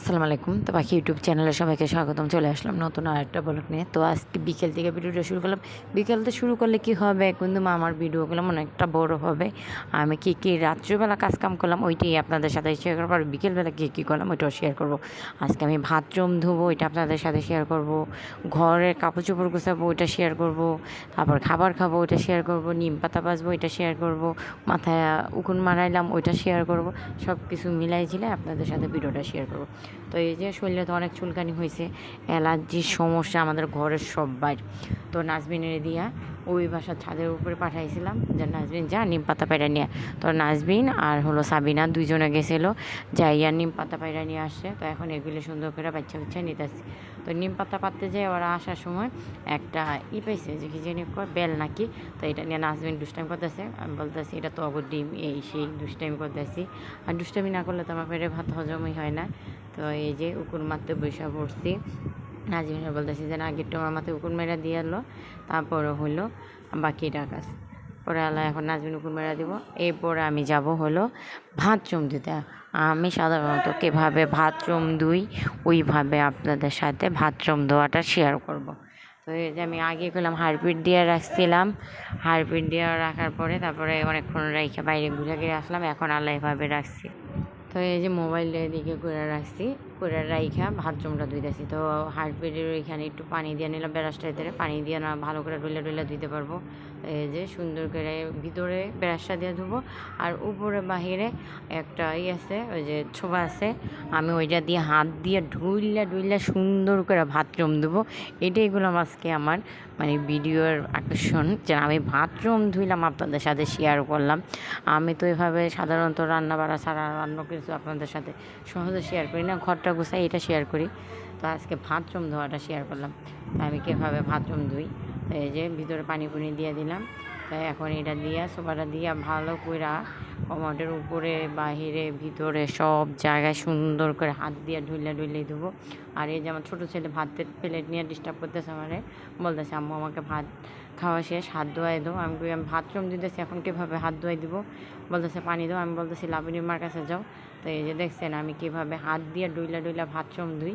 আসসালামু আলাইকুম। তো বাকি ইউটিউব চ্যানেলে সবাইকে স্বাগতম। চলে আসলাম নতুন আরেকটা ব্লগ নিয়ে। তো আজকে বিকেল থেকে ভিডিওটা শুরু করলাম। বিকেল বিকেলতে শুরু করলে কি হবে? কিন্তু আমার ভিডিওগুলো অনেকটা বড় হবে। আমি কি কি রাত্রিবেলা কাজ কাম করলাম, ওইটাই আপনাদের সাথে শেয়ার করব। আর বিকেলবেলা কী কী করলাম, ওইটাও শেয়ার করব। আজকে আমি বাথরুম ধুবো, ওইটা আপনাদের সাথে শেয়ার করব। ঘরের কাপড় চোপড় গোছাবো, ওইটা শেয়ার করব। তারপর খাবার খাব, ওইটা শেয়ার করব। নিম পাতা বাজবো ওইটা শেয়ার করব। মাথায় উকুন মারাইলাম, ওইটা শেয়ার করব। সব কিছু মিলাই ঝিলাই আপনাদের সাথে ভিডিওটা শেয়ার করব। তো এই যে শরীরে তো অনেক চুলকানি হয়েছে, অ্যালার্জির সমস্যা আমাদের ঘরের সবাই তো নাজবিনের দিয়া ওই বাসার ছাদের উপরে পাঠাইছিলাম, যে নাজবিন যা, নিম পাতা পায়রা নিয়ে তো নাজবিন আর হলো সাবিনা দুইজনে গেছিল, যাইয়া নিম পাতা পায়রা নিয়ে আসছে। তো এখন এগুলো সুন্দর করে বাচ্চা বাচ্চা নিতে আসছি তো নিম পাতা পাততে যাই ওরা আসার সময় একটা ই পাইছে যে কি জানি বেল নাকি? তো এটা নিয়ে নাজবিন দুষ্টাইম করতেছে। আমি বলতেছি, এটা তো অগর ডিম, এই সেই দুষ্টাইম করতেছি। আর দুষ্টামি না করলে তো আমার পেটে ভাত হজমই হয় না। তো এই যে উকুর মারতে বৈশা পড়ছি। নাজিম বলতেছি যে আমার মাথায় উকুর মেরা দিয়ে এলো। তারপরে হলো বাকিটা কাজ পরে আল্লাহ এখন নাজমিন উকুর মেরা দিব। এরপরে আমি যাব হলো ভাত চুম দিতে আমি সাধারণত কীভাবে ভাতরুম দুই, ওইভাবে আপনাদের সাথে ভাতরুম দেওয়াটা শেয়ার করব। তো এই যে আমি আগে করলাম হারপিট দিয়ে রাখছিলাম। হারপিট দিয়ে রাখার পরে তারপরে অনেকক্ষণ রেখে বাইরে ঘুরে ঘিরে আসলাম। এখন আল্লাহ এভাবে রাখছি। তো এই যে মোবাইলটা এদিকে ঘুরে রাখছি করে রাইখা বাথরুমটা ধুইতেছি। তো হার্টবিটের ওইখানে একটু পানি দিয়ে নিলাম ব্রাশটা এতে পানি দিয়ে না ভালো করে ডুলে ডুলে ধুইতে পারব। এই যে সুন্দর করে ভিতরে ব্রাশটা দিয়ে ধুবো, আর উপরে বাহিরে একটা ই আছে, ওই যে ছোবা আছে, আমি ওইটা দিয়ে হাত দিয়ে ঢুইলা ডুইলা সুন্দর করে বাথরুম দেবো এটাই এগুলো আজকে আমার মানে ভিডিওর আকর্ষণ। যে আমি বাথরুম ধুইলাম আপনাদের সাথে শেয়ার করলাম। আমি তো এভাবে সাধারণত রান্না বাড়া ছাড়া অন্য কিছু আপনাদের সাথে সহজে শেয়ার করি না। ঘরটা গুছাই এটা শেয়ার করি। তো আজকে ভাতরুম ধোয়াটা শেয়ার করলাম। তো আমি কীভাবে ভাতরুম ধুই? এই যে ভিতরে পানি পুনি দিয়ে দিলাম। তাই এখন এটা দিয়া, সোফাটা দিয়া ভালো করে কমোডের উপরে, বাহিরে, ভিতরে সব জায়গায় সুন্দর করে হাত দিয়ে ঢুলে ঢুলে দেবো আর এই যে আমার ছোটো ছেলে ভাতের প্লেট নিয়ে ডিস্টার্ব করতেছে আমারে। বলতেছে, আম্মু, আমাকে ভাত খাওয়া শেষ, হাত ধোয়াই দেবো। আমি আমি ভাতরুম দিতেছি, এখন কীভাবে হাত ধোয়াই দিব? বলতেছে, পানি দাও। আমি বলতেছি লাবণীর মার কাছে যাও। তো এই যে দেখছেন, আমি কীভাবে হাত দিয়ে ডুইলা ডুইলা ভাতরুম ধুই।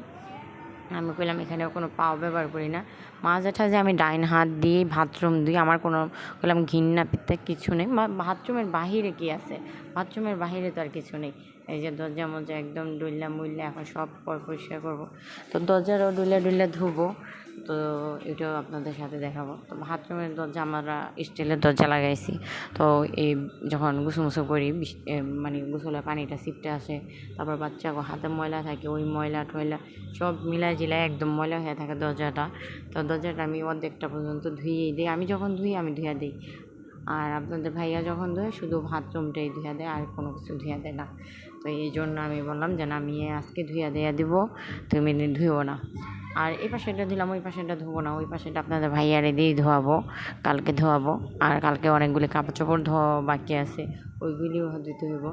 আমি কইলাম, এখানেও কোনো পাও ব্যবহার করি না। মাঝে যে আমি ডাইন হাত দিয়ে বাথরুম দিই আমার কোনো, কইলাম ঘিন্না পিত্তে কিছু নেই। বাথরুমের বাহিরে কি আছে? বাথরুমের বাহিরে তো আর কিছু নেই। এই যে দরজা মজা একদম ডুইলা মুইলা, এখন সব পর পরিষ্কার করব। তো দরজারও ডুইলা ডুইলা ধুবো, তো এটাও আপনাদের সাথে দেখাবো। তো বাথরুমের দরজা আমরা স্টিলের দরজা লাগাইছি। তো এই যখন গুছু মুছু করি মানে গোসলের পানিটা সিপটে আসে, তারপর বাচ্চা হাতে ময়লা থাকে, ওই ময়লা টয়লা সব মিলাই জিলাই একদম ময়লা হয়ে থাকে দরজাটা। তো দরজাটা আমি অর্ধেকটা পর্যন্ত ধুয়েই দিই। আমি যখন ধুই, আমি ধুয়ে দিই। আর আপনাদের ভাইয়া যখন ধোয়, শুধু বাথরুমটাই ধুয়ে দেয়, আর কোনো কিছু ধুয়ে দেয় না। তো এই জন্য আমি বললাম যে, না, আমি আজকে ধুইয়া দেয়া দিব, তুমি ধুইও না। আর এই পাশেটা দিলাম, ওই পাশেটা ধোবো না, ওই পাশেটা আপনাদের ভাইয়ারে দিয়েই ধোয়াবো, কালকে ধোয়াবো। আর কালকে অনেকগুলি কাপড় চোপড় ধোয়া বাকি আছে, ওইগুলিও ধুতে হইব।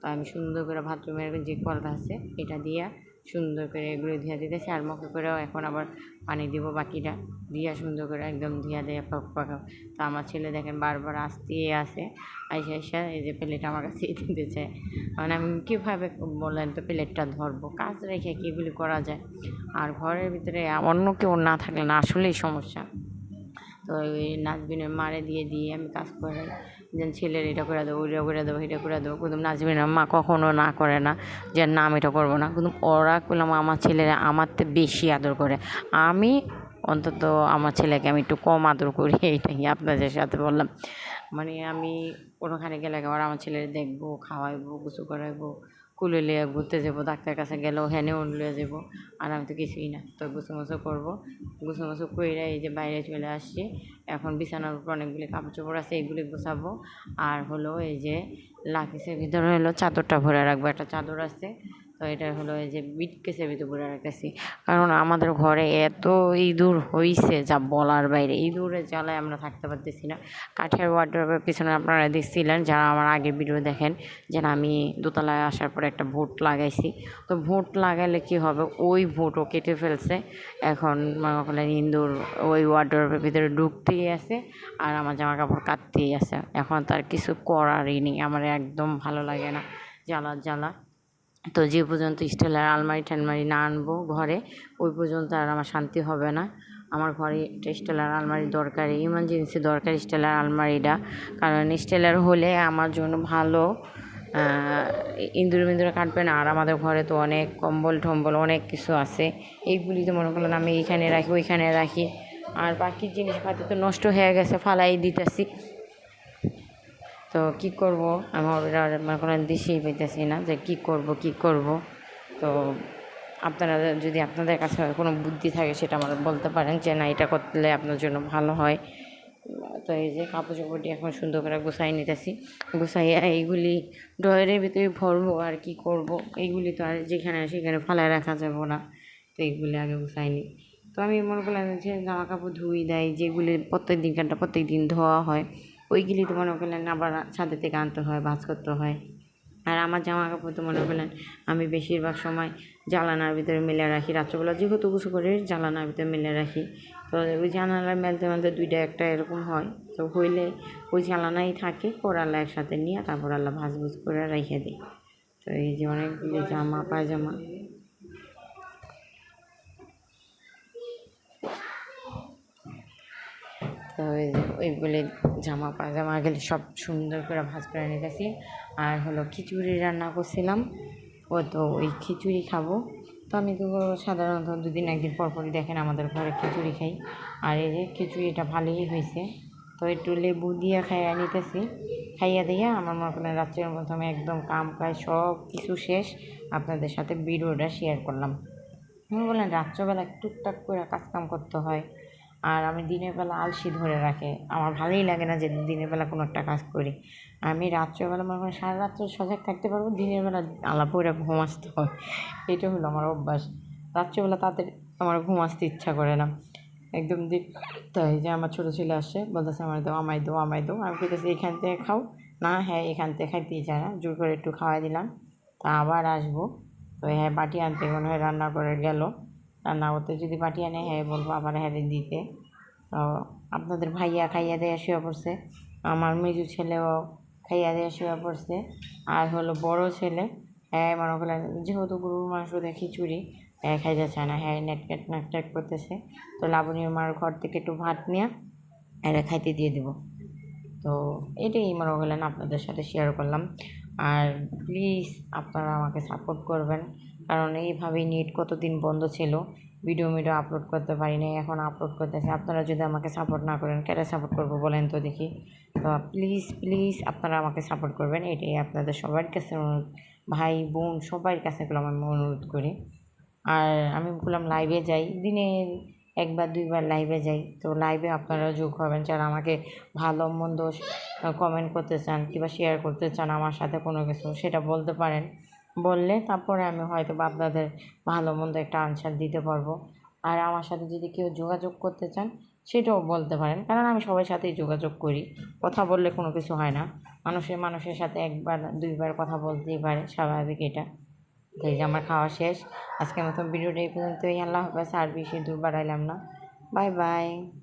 তো আমি সুন্দর করে বাথরুমের যে কলটা আছে, এটা দিয়া সুন্দর করে এগুলো ধুয়ে দিতেছি আর মুখে করেও এখন আবার পানি দিব বাকিটা। দিয়া সুন্দর করে একদম ধুয়া দিয়ে পাক পাকাও তো আমার ছেলে দেখেন বারবার আসতেই আসে আইসা আইসা এই যে প্লেট আমার কাছে দিতে চায় মানে আমি কীভাবে বললেন তো প্লেটটা ধরবো? কাজ রেখে কি এগুলি করা যায়? আর ঘরের ভিতরে অন্য কেউ না থাকলে না আসলেই সমস্যা। তো ওই নাচবিনের মারে দিয়ে দিয়ে আমি কাজ করাই যেন ছেলের এটা করে দেবো, ওইটা করে দেবো এটা করে দেবো। কিন্তু না মা কখনও না করে না যে না আমি এটা করব না। কিন্তু ওরা করলাম আমার ছেলেরা আমার তো বেশি আদর করে। আমি অন্তত আমার ছেলেকে আমি একটু কম আদর করি, এইটাই আপনাদের সাথে বললাম। মানে আমি কোনোখানে গেলে আবার আমার ছেলের দেখব, খাওয়াইবো গুছু করাইবো কুলে লিয়ে ঘুরতে যাব, ডাক্তার কাছে গেলেও হেনে লিয়ে যাব। আর আমি তো কিছুই না, তো গুছো মুছো করব। গুছো মুছো করে এই যে বাইরে চলে আসছি, এখন বিছানার উপর অনেকগুলি কাপড় চোপড় আছে এইগুলি গুছাবো। আর হলো এই যে লাকিসের ভিতরে হলো চাদরটা ভরে রাখব, একটা চাদর আছে। তো এটা হলো এই যে বিট কেসের ভিতরে ভরে রাখতেছি। কারণ আমাদের ঘরে এত ইঁদুর হইছে যা বলার বাইরে। ইঁদুরের জ্বালায় আমরা থাকতে পারতেছি না। কাঠের ওয়ার্ড্রপের পিছনে আপনারা দেখছিলেন, যারা আমার আগের ভিডিও দেখেন যেন আমি দোতলায় আসার পরে একটা ভোট লাগাইছি। তো ভোট লাগাইলে কি হবে? ওই ভোটও কেটে ফেলছে। এখন মনে ইঁদুর ওই ওয়ার্ড্রপের ভিতরে ঢুকতেই আছে আর আমার জামা কাপড় কাটতেই আছে। এখন তার কিছু করারই নেই। আমার একদম ভালো লাগে না। জ্বালা জ্বালা। তো যে পর্যন্ত স্টিলের আলমারি টালমারি না আনব ঘরে, ওই পর্যন্ত আর আমার শান্তি হবে না। আমার ঘরে স্টিলের আলমারি দরকারি ইমার্জেন্সি দরকার স্টিলের আলমারিটা। কারণ স্টিলের হলে আমার জন্য ভালো ইঁদুর মিন্দুরে কাটবে না। আর আমাদের ঘরে তো অনেক কম্বল টম্বল অনেক কিছু আছে। এইগুলি তো মনে করলেন আমি এইখানে রাখি, ওইখানে রাখি। আর বাকি জিনিসপাতি তো নষ্ট হয়ে গেছে, ফালাই দিতেছি। তো কি করব? আমার মনে করেন দিশেই পাইতেছি না যে কি করব কি করব? তো আপনারা যদি আপনাদের কাছে কোনো বুদ্ধি থাকে সেটা আমার বলতে পারেন যে, না, এটা করলে আপনার জন্য ভালো হয়। তো এই যে কাপড় চোপড়টি এখন সুন্দর করে গুছাই নিতেছি। গুছাইয়া এইগুলি ড্রয়ারের ভিতরে ভরবো আর কি করব? এইগুলি তো আর যেখানে সেখানে ফালায় রাখা যাব না। তো এইগুলি আগে গুছাই নিই। তো আমি মনে করলাম যে জামা কাপড় ধুই দেয় যেগুলি প্রত্যেক দিনকারটা প্রত্যেক দিন ধোয়া হয়। ওইগুলি তো মনে করলেন আবার ছাদের থেকে আনতে হয়, ভাজ করতে হয়। আর আমার জামা কাপড় তো মনে করলেন আমি বেশিরভাগ সময় জালানার ভিতরে মেলে রাখি। রাত্রবেলা যেহেতু গুছু করে জালানার ভিতরে মেলে রাখি। তো ওই জানালার মেলতে মেলতে দুইটা একটা এরকম হয়। তো হইলে ওই জালানাই থাকে পর একসাথে নিয়ে তারপর আল্লাহ ভাজ ভুজ করে রেখে দিই তো এই যে অনেকগুলি জামা, পায়জামা। তো ওই ওইগুলি জামা, পায়জামা গেলে সব সুন্দর করে ভাজ করে নিতেছি। আর হলো খিচুড়ি রান্না করছিলাম। ও তো ওই খিচুড়ি খাব। তো আমি তো সাধারণত দুদিন একদিন পর পরই দেখেন আমাদের ঘরে খিচুড়ি খাই। আর এই যে খিচুড়িটা ভালোই হয়েছে। তো একটু লেবু দিয়ে খাইয়া নিতেছি। খাইয়া দিয়া আমার মনে করেন রাত্রের প্রথমে একদম কাম কাজ সব কিছু শেষ। আপনাদের সাথে ভিডিওটা শেয়ার করলাম। আমি বললেন রাত্রবেলা টুকটাক করে কাজ কাম করতে হয়। আর আমি দিনের বেলা আলসি ধরে রাখে। আমার ভালোই লাগে না যে দিনের বেলা কোনো একটা কাজ করি। আমি রাত্রেবেলা মনে করেন সারা রাত্র সজাগ থাকতে পারব, দিনের বেলা আলাপ করে ঘুম আসতে হয় এটা হলো আমার অভ্যাস। রাত্রেবেলা তাদের আমার ঘুম আসতে ইচ্ছা করে না। একদম দিক তাই যে আমার ছোটো ছেলে আসছে, বলতেছে, আমার দাও, আমায় দো আমায় দো আমি বলতেছি এখান থেকে খাও। না হ্যাঁ এখান থেকে খাইতেই চায় না। জোর করে একটু খাওয়াই দিলাম। তা আবার আসব। তো হ্যাঁ বাটি আনতে মনে হয় রান্না করে গেল। রান্না করতে যদি পাঠিয়ে আনে হ্যাঁ বলব আবার হ্যাঁ দিতে। তো আপনাদের ভাইয়া খাইয়া দেয়া শুয়ে পড়ছে, আমার মেজু ছেলেও খাইয়া দেয়া শুয়ে পড়ছে, আর হলো বড় ছেলে হ্যাঁ মনে করলেন যেহেতু গরুর মাংস দিয়ে খিচুড়ি হ্যাঁ খাইতে চায় না হ্যাঁ নেট কেট নাক ট্যাক করতেছে। তো লাবণী মার ঘর থেকে একটু ভাত নিয়ে এটা খাইতে দিয়ে দেবো। তো এটাই মনে করলেন আপনাদের সাথে শেয়ার করলাম। আর প্লিজ আপনারা আমাকে সাপোর্ট করবেন। কারণ এইভাবেই নেট কতদিন বন্ধ ছিল ভিডিও মিডিও আপলোড করতে পারি নাই, এখন আপলোড করতেছি। আপনারা যদি আমাকে সাপোর্ট না করেন কেটে সাপোর্ট করব বলেন তো দেখি? তো প্লিজ প্লিজ আপনারা আমাকে সাপোর্ট করবেন, এটাই আপনাদের সবার কাছে অনুরোধ। ভাই, বোন সবার কাছে এগুলো আমি অনুরোধ করি। আর আমি বললাম লাইভে যাই, দিনে একবার, দুইবার লাইভে যাই। তো লাইভে আপনারা যোগ হবেন, যারা আমাকে ভালো, মন্দ কমেন্ট করতে চান কিংবা শেয়ার করতে চান, আমার সাথে কোনো কিছু, সেটা বলতে পারেন। বললে তারপরে আমি হয়তো আপনাদের ভালো মন্দ একটা আনসার দিতে পারব। আর আমার সাথে যদি কেউ যোগাযোগ করতে চান, সেটাও বলতে পারেন। কারণ আমি সবার সাথেই যোগাযোগ করি। কথা বললে কোনো কিছু হয় না। মানুষের মানুষের সাথে একবার, দুইবার কথা বলতেই পারে, স্বাভাবিক এটা। তো এই যে আমার খাওয়া শেষ। আজকের মতো ভিডিওটা এই পর্যন্তই। আল্লাহ হাফেজ। আর বেশি দূর বাড়াইলাম না। Bye bye.